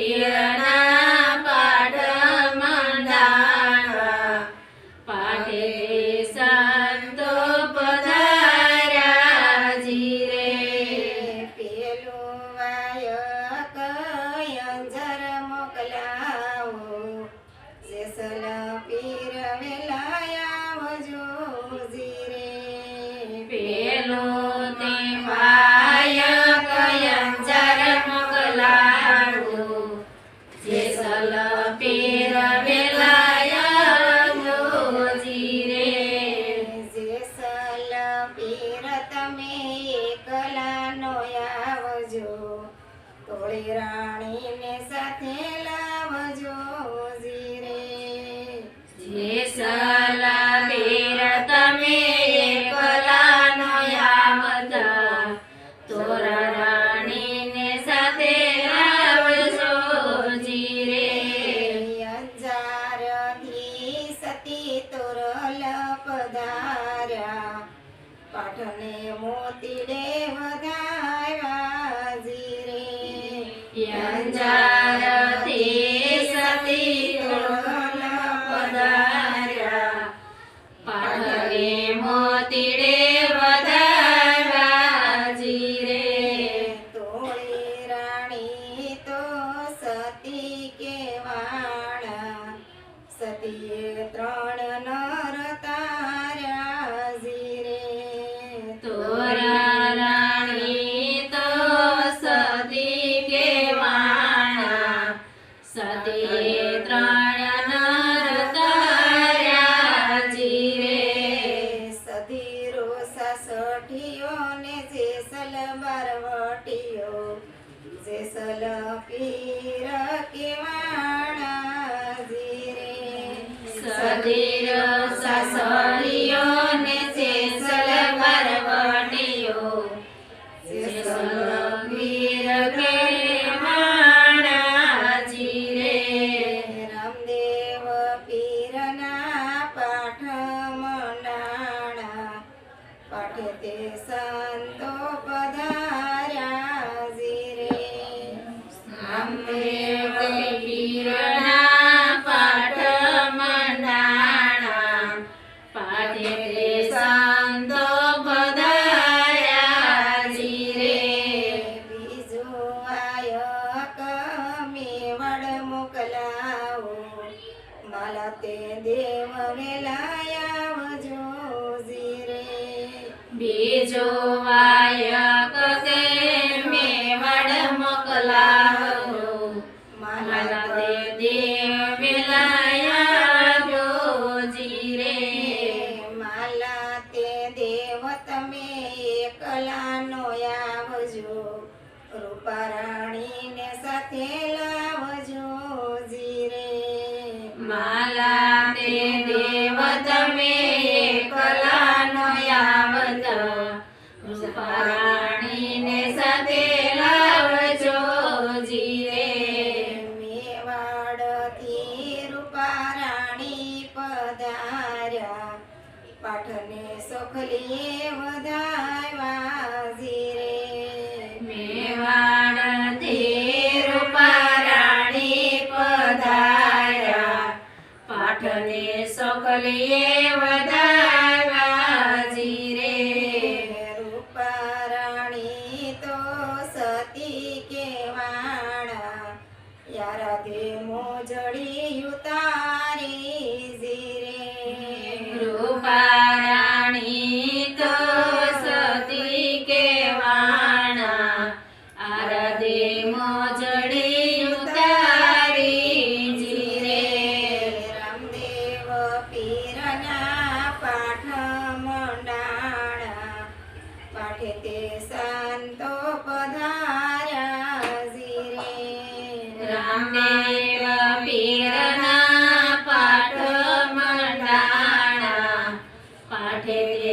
yeah. ભોળી રાણીને સાથે લાવજો જીરે જે સલા તમે એકલા નો યામતા તોરા રાણીને સાથે લાવજો જીરે અંજારથી સતી તોરલ પધાર્યા. પાઠને મોતી દેવધા સેસલ પીર કેવાણાજી રે સદીર સાસરીઓ ને સેસલ પરવણીઓ સેસલ પીર કેવાણાજી રે રામદેવ પીરના પાઠ મંડાણા પાઠ તે સંતો બીજો વાયક તે મેવડ મોકલાવો મારા દેવ વિલા સકલીએ વધારવાજી રે રૂપારાણી તો સતી કેવાણા યાર